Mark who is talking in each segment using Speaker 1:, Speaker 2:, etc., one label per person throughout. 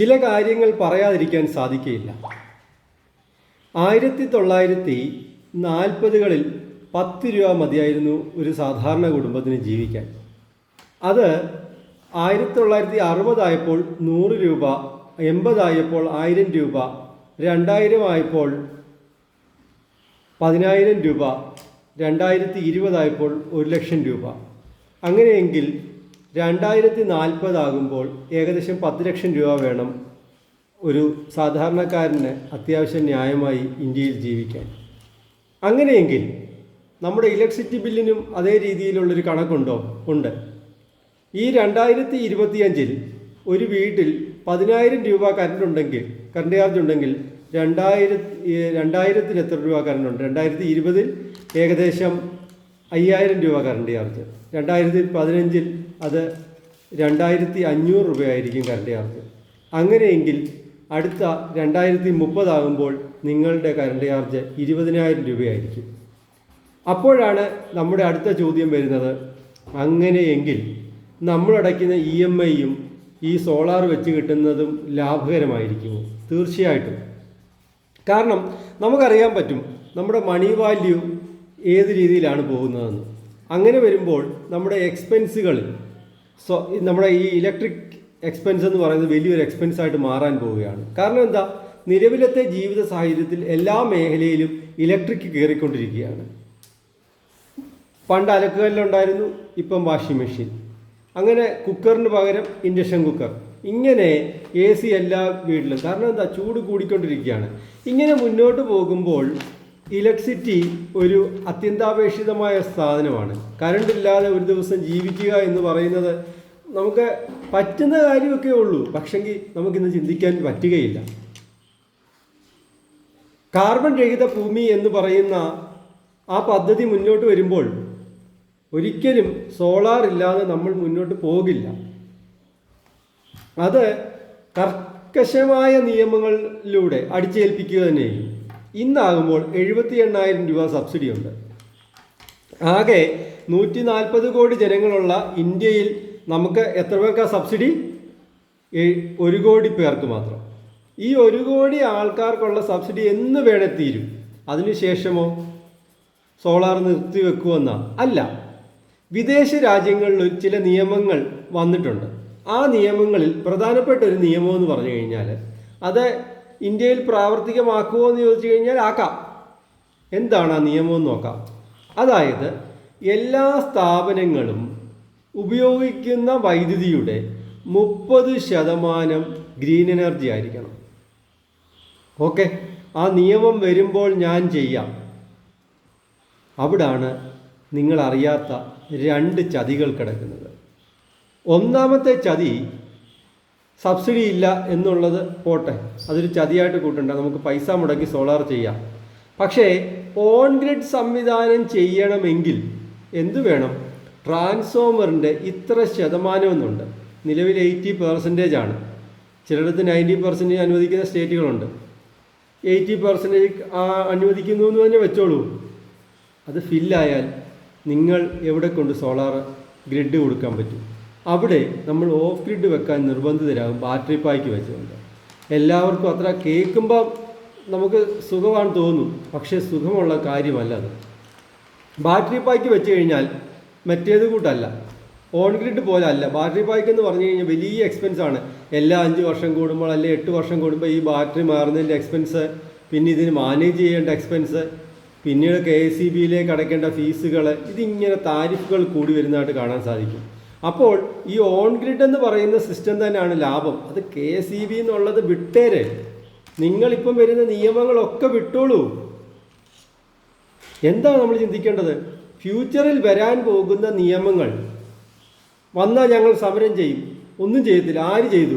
Speaker 1: ചില കാര്യങ്ങൾ പറയാതിരിക്കാൻ സാധിക്കുകയില്ല ആയിരത്തി തൊള്ളായിരത്തി നാൽപ്പതുകളിൽ പത്ത് രൂപ മതിയായിരുന്നു ഒരു സാധാരണ കുടുംബത്തിന് ജീവിക്കാൻ. അത് ആയിരത്തി തൊള്ളായിരത്തി അറുപതായപ്പോൾ നൂറ് രൂപ എൺപതായപ്പോൾ ആയിരം രൂപ രണ്ടായിരം ആയപ്പോൾ പതിനായിരം രൂപ രണ്ടായിരത്തി ഇരുപതായപ്പോൾ ഒരു ലക്ഷം രൂപ. അങ്ങനെയെങ്കിൽ രണ്ടായിരത്തി നാൽപ്പതാകുമ്പോൾ ഏകദേശം പത്ത് ലക്ഷം രൂപ വേണം ഒരു സാധാരണക്കാരന് അത്യാവശ്യം ന്യായമായി ഇന്ത്യയിൽ ജീവിക്കാൻ. അങ്ങനെയെങ്കിൽ നമ്മുടെ ഇലക്ട്രിസിറ്റി ബില്ലിനും അതേ രീതിയിലുള്ളൊരു കണക്കുണ്ടോ? ഉണ്ട്. ഈ രണ്ടായിരത്തി ഇരുപത്തിയഞ്ചിൽ ഒരു വീട്ടിൽ പതിനായിരം രൂപ കറണ്ട് ഉണ്ടെങ്കിൽ കറണ്ട് ചാർജ് ഉണ്ടെങ്കിൽ രണ്ടായിരത്തി രണ്ടായിരത്തിന് എത്ര രൂപ കറണ്ട് ഉണ്ട് രണ്ടായിരത്തി ഇരുപതിൽ ഏകദേശം അയ്യായിരം രൂപ കറണ്ട് ചാർജ്. രണ്ടായിരത്തി പതിനഞ്ചിൽ അത് രണ്ടായിരത്തി അഞ്ഞൂറ് രൂപയായിരിക്കും കറണ്ട് ചാർജ് അങ്ങനെയെങ്കിൽ അടുത്ത രണ്ടായിരത്തി മുപ്പതാകുമ്പോൾ നിങ്ങളുടെ കറണ്ട് ചാർജ് ഇരുപതിനായിരം രൂപയായിരിക്കും. അപ്പോഴാണ് നമ്മുടെ അടുത്ത ചോദ്യം വരുന്നത്. അങ്ങനെയെങ്കിൽ നമ്മളടയ്ക്കുന്ന ഇ എം ഐയും ഈ സോളാർ വെച്ച് കിട്ടുന്നതും ലാഭകരമായിരിക്കുമോ? തീർച്ചയായിട്ടും. കാരണം നമുക്കറിയാൻ പറ്റും നമ്മുടെ മണി വാല്യൂ ഏത് രീതിയിലാണ് പോകുന്നതെന്ന്. അങ്ങനെ വരുമ്പോൾ നമ്മുടെ എക്സ്പെൻസുകൾ സോ നമ്മുടെ ഈ ഇലക്ട്രിക് എക്സ്പെൻസ് എന്ന് പറയുന്നത് വലിയൊരു എക്സ്പെൻസ് ആയിട്ട് മാറാൻ പോവുകയാണ്. കാരണം എന്താ? നിലവിലത്തെ ജീവിത സാഹചര്യത്തിൽ എല്ലാ മേഖലയിലും ഇലക്ട്രിക് കയറിക്കൊണ്ടിരിക്കുകയാണ്. പണ്ട് അലക്കുകല്ലുണ്ടായിരുന്നു ഇപ്പം വാഷിംഗ് മെഷീൻ അങ്ങനെ കുക്കറിന് പകരം ഇൻഡക്ഷൻ കുക്കർ ഇങ്ങനെ എ സി എല്ലാ വീട്ടിലും. കാരണം എന്താ? ചൂട് കൂടിക്കൊണ്ടിരിക്കുകയാണ്. ഇങ്ങനെ മുന്നോട്ട് പോകുമ്പോൾ ഇലക്ട്രിസിറ്റി ഒരു അത്യന്താപേക്ഷിതമായ സാധനമാണ്. കറണ്ട് ഇല്ലാതെ ഒരു ദിവസം ജീവിക്കുക എന്ന് പറയുന്നത് നമുക്ക് പറ്റുന്ന കാര്യമൊക്കെ ഉള്ളൂ. പക്ഷെങ്കിൽ നമുക്കിന്ന് ചിന്തിക്കാൻ പറ്റുകയില്ല. കാർബൺ രഹിത ഭൂമി എന്ന് പറയുന്ന ആ പദ്ധതി മുന്നോട്ട് വരുമ്പോൾ ഒരിക്കലും സോളാർ ഇല്ലാതെ നമ്മൾ മുന്നോട്ട് പോകില്ല. അത് കർക്കശമായ നിയമങ്ങളിലൂടെ അടിച്ചേൽപ്പിക്കുക തന്നെ ഇന്നാകുമ്പോൾ എഴുപത്തി എണ്ണായിരം രൂപ സബ്സിഡി ഉണ്ട് ആകെ നൂറ്റി നാൽപ്പത് കോടി ജനങ്ങളുള്ള ഇന്ത്യയിൽ നമുക്ക് എത്ര പേർക്കാ സബ്സിഡി? ഒരു കോടി പേർക്ക് മാത്രം. ഈ ഒരു കോടി ആൾക്കാർക്കുള്ള സബ്സിഡി എന്ന് വേണേ തീരും. അതിനുശേഷമോ സോളാർ നിർത്തിവെക്കുമെന്ന അല്ല. വിദേശ രാജ്യങ്ങളിൽ ചില നിയമങ്ങൾ വന്നിട്ടുണ്ട്. ആ നിയമങ്ങളിൽ പ്രധാനപ്പെട്ട ഒരു നിയമം എന്ന് പറഞ്ഞു കഴിഞ്ഞാൽ അത് ഇന്ത്യയിൽ പ്രാവർത്തികമാക്കുമോ എന്ന് ചോദിച്ചു കഴിഞ്ഞാൽ ആക്കാം. എന്താണ് ആ നിയമം എന്ന് നോക്കാം. അതായത് എല്ലാ സ്ഥാപനങ്ങളും ഉപയോഗിക്കുന്ന വൈദ്യുതിയുടെ മുപ്പത് ശതമാനം ഗ്രീൻ എനർജി ആയിരിക്കണം. ഓക്കെ? ആ നിയമം വരുമ്പോൾ ഞാൻ ചെയ്യാം. അവിടാണ് നിങ്ങളറിയാത്ത രണ്ട് ചതികൾ കിടക്കുന്നത്. ഒന്നാമത്തെ ചതി സബ്സിഡി ഇല്ല എന്നുള്ളത് പോട്ടെ. അതൊരു ചതിയായിട്ട് കൂട്ടണ്ട. നമുക്ക് പൈസ മുടക്കി സോളാർ ചെയ്യാം. പക്ഷേ ഓൺ ഗ്രിഡ് സംവിധാനം ചെയ്യണമെങ്കിൽ എന്തു വേണം? ട്രാൻസ്ഫോമറിന്റെ ഇത്ര ശതമാനം എന്നുണ്ട്. നിലവിൽ എയ്റ്റി പെർസെന്റേജ് ആണ്. ചിലയിടത്ത് നയന്റി പെർസെന്റേജ് അനുവദിക്കുന്ന സ്റ്റേറ്റുകളുണ്ട്. എയ്റ്റി പെർസെന്റേജ് അനുവദിക്കുന്നു എന്ന് തന്നെ വെച്ചോളൂ. അത് ഫില്ലായാൽ നിങ്ങൾ എവിടെ കൊണ്ട് സോളാർ ഗ്രിഡ് കൊടുക്കാൻ പറ്റും? അവിടെ നമ്മൾ ഓഫ് ഗ്രിഡ് വെക്കാൻ നിർബന്ധിതരാകും ബാറ്ററി പായ്ക്ക് വെച്ചുകൊണ്ട്. എല്ലാവർക്കും അത്ര കേൾക്കുമ്പം നമുക്ക് സുഖമാണ് തോന്നും പക്ഷേ സുഖമുള്ള കാര്യമല്ല അത്. ബാറ്ററി പായ്ക്ക് വെച്ച് കഴിഞ്ഞാൽ മറ്റേത് കൂട്ടല്ല. ഓൺ ഗ്രിഡ് പോലെ അല്ല. ബാറ്ററി പായ്ക്ക് എന്ന് പറഞ്ഞു കഴിഞ്ഞാൽ വലിയ എക്സ്പെൻസ് ആണ്. എല്ലാ അഞ്ച് വർഷം കൂടുമ്പോൾ അല്ലെങ്കിൽ എട്ട് വർഷം കൂടുമ്പോൾ ഈ ബാറ്ററി മാറുന്നതിന്റെ എക്സ്പെൻസ് പിന്നെ ഇതിന് മാനേജ് ചെയ്യേണ്ട എക്സ്പെൻസ് പിന്നീട് കെ എസ് സി ബിയിലേക്ക് അടയ്ക്കേണ്ട ഫീസുകൾ ഇതിങ്ങനെ താരിഫുകൾ കൂടി വരുന്നതായിട്ട് കാണാൻ സാധിക്കും. അപ്പോൾ ഈ ഓൺ ഗ്രിഡ് എന്ന് പറയുന്ന സിസ്റ്റം തന്നെയാണ് ലാഭം. അത് കെ എസ് ഇ ബി എന്നുള്ളത് വിട്ടേരെ. നിങ്ങളിപ്പം വരുന്ന നിയമങ്ങളൊക്കെ വിട്ടോളൂ. എന്താണ് നമ്മൾ ചിന്തിക്കേണ്ടത്? ഫ്യൂച്ചറിൽ വരാൻ പോകുന്ന നിയമങ്ങൾ. വന്നാൽ ഞങ്ങൾ സമരം ചെയ്യും. ഒന്നും ചെയ്യത്തില്ല. ആര് ചെയ്തു?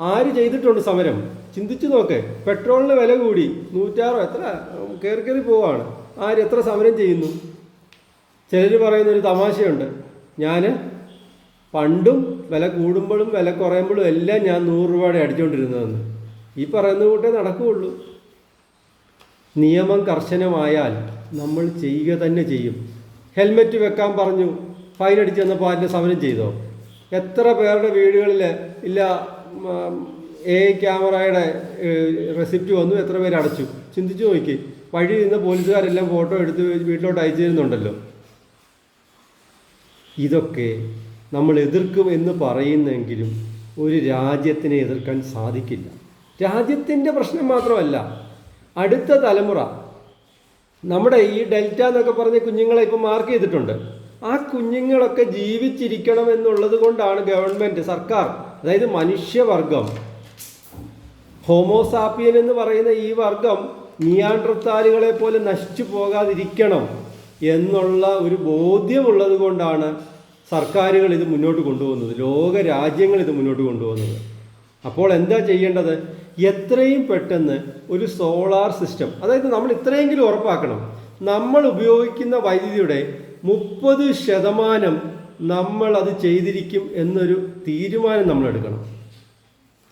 Speaker 1: ആര് ചെയ്തിട്ടുണ്ട് സമരം? ചിന്തിച്ചു നോക്ക്. പെട്രോളിന് വില കൂടി. നൂറ്റാറോ എത്ര? കയറി കയറി പോവാണ്. ആര് എത്ര സമരം ചെയ്യുന്നു? ചിലർ പറയുന്നൊരു തമാശയുണ്ട്. ഞാൻ പണ്ടും വില കൂടുമ്പോഴും വില കുറയുമ്പോഴും എല്ലാം ഞാൻ നൂറ് രൂപയുടെ അടിച്ചുകൊണ്ടിരുന്നതെന്ന് ഈ പറയുന്ന കൂട്ടേ നടക്കുകയുള്ളൂ നിയമം കർശനമായാൽ നമ്മൾ ചെയ്യുക തന്നെ ചെയ്യും. ഹെൽമെറ്റ് വെക്കാൻ പറഞ്ഞു ഫൈൻ അടിച്ചു തന്നപ്പോൾ അതിന്റെ സമരം ചെയ്തോ? എത്ര പേരുടെ വീടുകളിൽ ഇല്ല എ ക്യാമറയുടെ റെസിപ്റ്റ് വന്നു എത്ര പേര് അടച്ചു? ചിന്തിച്ചു നോക്കി. വഴി നിന്ന് പോലീസുകാരെല്ലാം ഫോട്ടോ എടുത്ത് വീട്ടിലോട്ട് അയച്ചു തരുന്നുണ്ടല്ലോ ഇതൊക്കെ നമ്മൾ എതിർക്കും എന്ന് പറയുന്നെങ്കിലും ഒരു രാജ്യത്തിനെ എതിർക്കാൻ സാധിക്കില്ല. രാജ്യത്തിന്റെ പ്രശ്നം മാത്രമല്ല അടുത്ത തലമുറ നമ്മുടെ ഈ ഡെൽറ്റ എന്നൊക്കെ പറഞ്ഞ കുഞ്ഞുങ്ങളെ ഇപ്പം മാർക്ക് ചെയ്തിട്ടുണ്ട്. ആ കുഞ്ഞുങ്ങളൊക്കെ ജീവിച്ചിരിക്കണം എന്നുള്ളത് കൊണ്ടാണ് ഗവൺമെന്റ് സർക്കാർ അതായത് മനുഷ്യവർഗം ഹോമോസാപ്പിയൻ എന്ന് പറയുന്ന ഈ വർഗം നിയാണ്ടർത്താലുകളെ പോലെ നശിച്ചു പോകാതിരിക്കണം. എന്നുള്ള ഒരു ബോധ്യമുള്ളത് കൊണ്ടാണ് സർക്കാരുകൾ ഇത് മുന്നോട്ട് കൊണ്ടുപോകുന്നത്. ലോക രാജ്യങ്ങൾ ഇത് മുന്നോട്ട് കൊണ്ടുപോകുന്നത്. അപ്പോൾ എന്താ ചെയ്യേണ്ടത്? എത്രയും പെട്ടെന്ന് ഒരു സോളാർ സിസ്റ്റം അതായത് നമ്മൾ ഇത്രയെങ്കിലും ഉറപ്പാക്കണം. നമ്മൾ ഉപയോഗിക്കുന്ന വൈദ്യുതിയുടെ മുപ്പത് ശതമാനം നമ്മൾ അത് ചെയ്തിരിക്കും എന്നൊരു തീരുമാനം നമ്മൾ എടുക്കണം.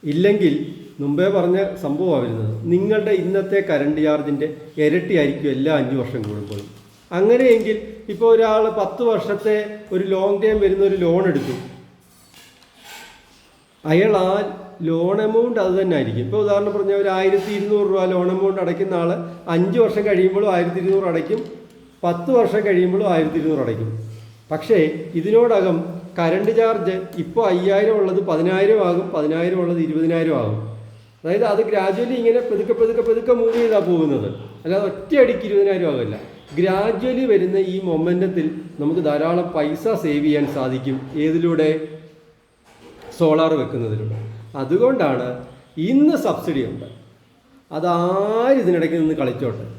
Speaker 1: ഇല്ലെങ്കിൽ മുമ്പേ പറഞ്ഞ സംഭവമാണ് വരുന്നത് നിങ്ങളുടെ ഇന്നത്തെ കറണ്ട് ചാർജിന്റെ ഇരട്ടിയായിരിക്കും എല്ലാ അഞ്ച് വർഷം കൂടുമ്പോഴും. അങ്ങനെയെങ്കിൽ ഇപ്പോൾ ഒരാൾ പത്ത് വർഷത്തെ ഒരു ലോങ് ടൈം വരുന്ന ഒരു ലോൺ എടുത്തു അയാൾ ആ ലോൺ എമൗണ്ട് അത് തന്നെ ആയിരിക്കും. ഇപ്പോൾ ഉദാഹരണം പറഞ്ഞാൽ ഒരു ആയിരത്തി ഇരുന്നൂറ് രൂപ ലോൺ എമൗണ്ട് അടയ്ക്കുന്ന ആൾ അഞ്ച് വർഷം കഴിയുമ്പോഴും ആയിരത്തി ഇരുന്നൂറ് അടയ്ക്കും പത്ത് വർഷം കഴിയുമ്പോഴും ആയിരത്തി ഇരുന്നൂറ് അടയ്ക്കും. പക്ഷേ ഇതിനോടകം കറണ്ട് ചാർജ് ഇപ്പോൾ അയ്യായിരം ഉള്ളത് പതിനായിരം ആകും പതിനായിരം ഉള്ളത് ഇരുപതിനായിരം ആകും. അതായത് അത് ഗ്രാജുവലി ഇങ്ങനെ പെതുക്കെ പെതുക്കെ പെതുക്കെ മൂവ് ചെയ്താണ് പോകുന്നത്. അല്ലാതെ ഒറ്റയടിക്ക് ഇരുപതിനായിരം ആകില്ല ഗ്രാജുവലി വരുന്ന ഈ മൊമെന്റത്തിൽ നമുക്ക് ധാരാളം പൈസ സേവ് ചെയ്യാൻ സാധിക്കും. ഏതിലൂടെ? സോളാർ വെക്കുന്നതിലൂടെ. അതുകൊണ്ടാണ് ഇന്ന് സബ്സിഡി ഉണ്ട്. അതാരും ഇതിനിടയ്ക്ക് നിന്ന് കളിച്ചോട്ടെ?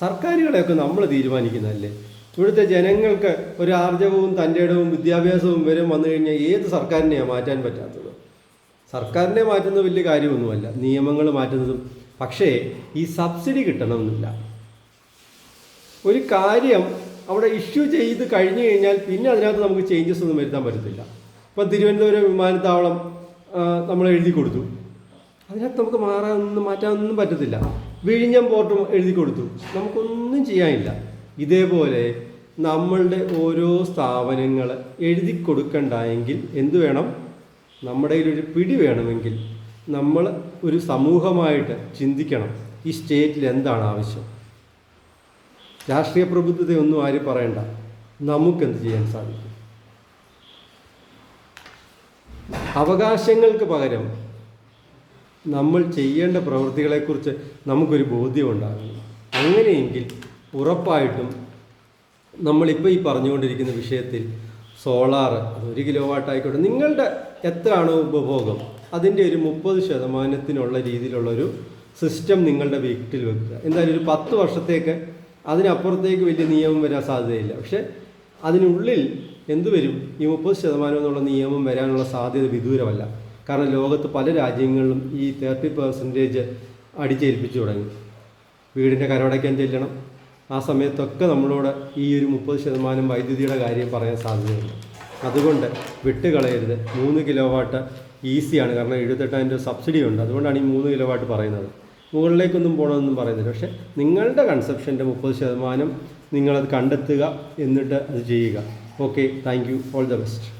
Speaker 1: സർക്കാരുകളെയൊക്കെ നമ്മൾ തീരുമാനിക്കുന്നതല്ലേ? ഇവിടുത്തെ ജനങ്ങൾക്ക് ഒരു ആർജവവും തന്റെ ഇടവും വിദ്യാഭ്യാസവും വരും വന്നു കഴിഞ്ഞാൽ ഏത് സർക്കാരിനെയാണ് മാറ്റാൻ പറ്റാത്തത്? സർക്കാരിനെ മാറ്റുന്നത് വലിയ കാര്യമൊന്നുമല്ല. നിയമങ്ങൾ മാറ്റുന്നതും. പക്ഷേ ഈ സബ്സിഡി കിട്ടണമെന്നില്ല. ഒരു കാര്യം അവിടെ ഇഷ്യൂ ചെയ്ത് കഴിഞ്ഞു കഴിഞ്ഞാൽ പിന്നെ അതിനകത്ത് നമുക്ക് ചേഞ്ചസ് ഒന്നും വരുത്താൻ പറ്റത്തില്ല. ഇപ്പം തിരുവനന്തപുരം വിമാനത്താവളം നമ്മൾ എഴുതി കൊടുത്തു. അതിനകത്ത് നമുക്ക് മാറാനൊന്നും മാറ്റാനൊന്നും പറ്റത്തില്ല. വിഴിഞ്ഞം പോർട്ടും എഴുതി കൊടുത്തു. നമുക്കൊന്നും ചെയ്യാനില്ല. ഇതേപോലെ നമ്മളുടെ ഓരോ സ്ഥാപനങ്ങൾ എഴുതി കൊടുക്കണ്ടായെങ്കിൽ എന്ത് വേണം? നമ്മുടെ ഒരു പിടി വേണമെങ്കിൽ നമ്മൾ ഒരു സമൂഹമായിട്ട് ചിന്തിക്കണം ഈ സ്റ്റേറ്റിൽ എന്താണ് ആവശ്യം. രാഷ്ട്രീയ പ്രബുദ്ധതയൊന്നും ആരും പറയണ്ട. നമുക്കെന്ത് ചെയ്യാൻ സാധിക്കും? അവകാശങ്ങൾക്ക് പകരം നമ്മൾ ചെയ്യേണ്ട പ്രവൃത്തികളെക്കുറിച്ച് നമുക്കൊരു ബോധ്യം ഉണ്ടാകുന്നു അങ്ങനെയെങ്കിൽ ഉറപ്പായിട്ടും നമ്മളിപ്പോൾ ഈ പറഞ്ഞുകൊണ്ടിരിക്കുന്ന വിഷയത്തിൽ സോളാർ ഒരു കിലോ വാട്ട് ആയിക്കോട്ടെ നിങ്ങളുടെ എത്രയാണോ ഉപഭോഗം അതിന്റെ ഒരു മുപ്പത് ശതമാനത്തിനുള്ള രീതിയിലുള്ളൊരു സിസ്റ്റം നിങ്ങളുടെ വീട്ടിൽ വെക്കുക. എന്തായാലും ഒരു പത്ത് വർഷത്തേക്ക് അതിനപ്പുറത്തേക്ക് വലിയ നിയമം വരാൻ സാധ്യതയില്ല. പക്ഷേ അതിനുള്ളിൽ എന്ത് വരും? ഈ മുപ്പത് ശതമാനം എന്നുള്ള നിയമം വരാനുള്ള സാധ്യത വിദൂരമല്ല. കാരണം ലോകത്ത് പല രാജ്യങ്ങളിലും ഈ തേർട്ടി പെർസെന്റേജ് അടിച്ചേൽപ്പിച്ചു തുടങ്ങി. വീടിന്റെ കരമടയ്ക്കാൻ ചെല്ലണം? ആ സമയത്തൊക്കെ നമ്മളോട് ഈ ഒരു മുപ്പത് ശതമാനം വൈദ്യുതിയുടെ കാര്യം പറയാൻ സാധ്യതയുണ്ട്. അതുകൊണ്ട് വിട്ടുകളയരുത്. മൂന്ന് കിലോ വാട്ട് ഈസിയാണ്. കാരണം എഴുപത്തെട്ടായിരം രൂപ സബ്സിഡി ഉണ്ട്. അതുകൊണ്ടാണ് ഈ മൂന്ന് കിലോ വാട്ട് പറയുന്നത്. മുകളിലേക്കൊന്നും പോകണമെന്നും പറയുന്നില്ല. പക്ഷേ നിങ്ങളുടെ കൺസെപ്ഷന്റെ മുപ്പത് ശതമാനം നിങ്ങളത് കണ്ടെത്തുക എന്നിട്ട് അത് ചെയ്യുക. Okay thank you all the best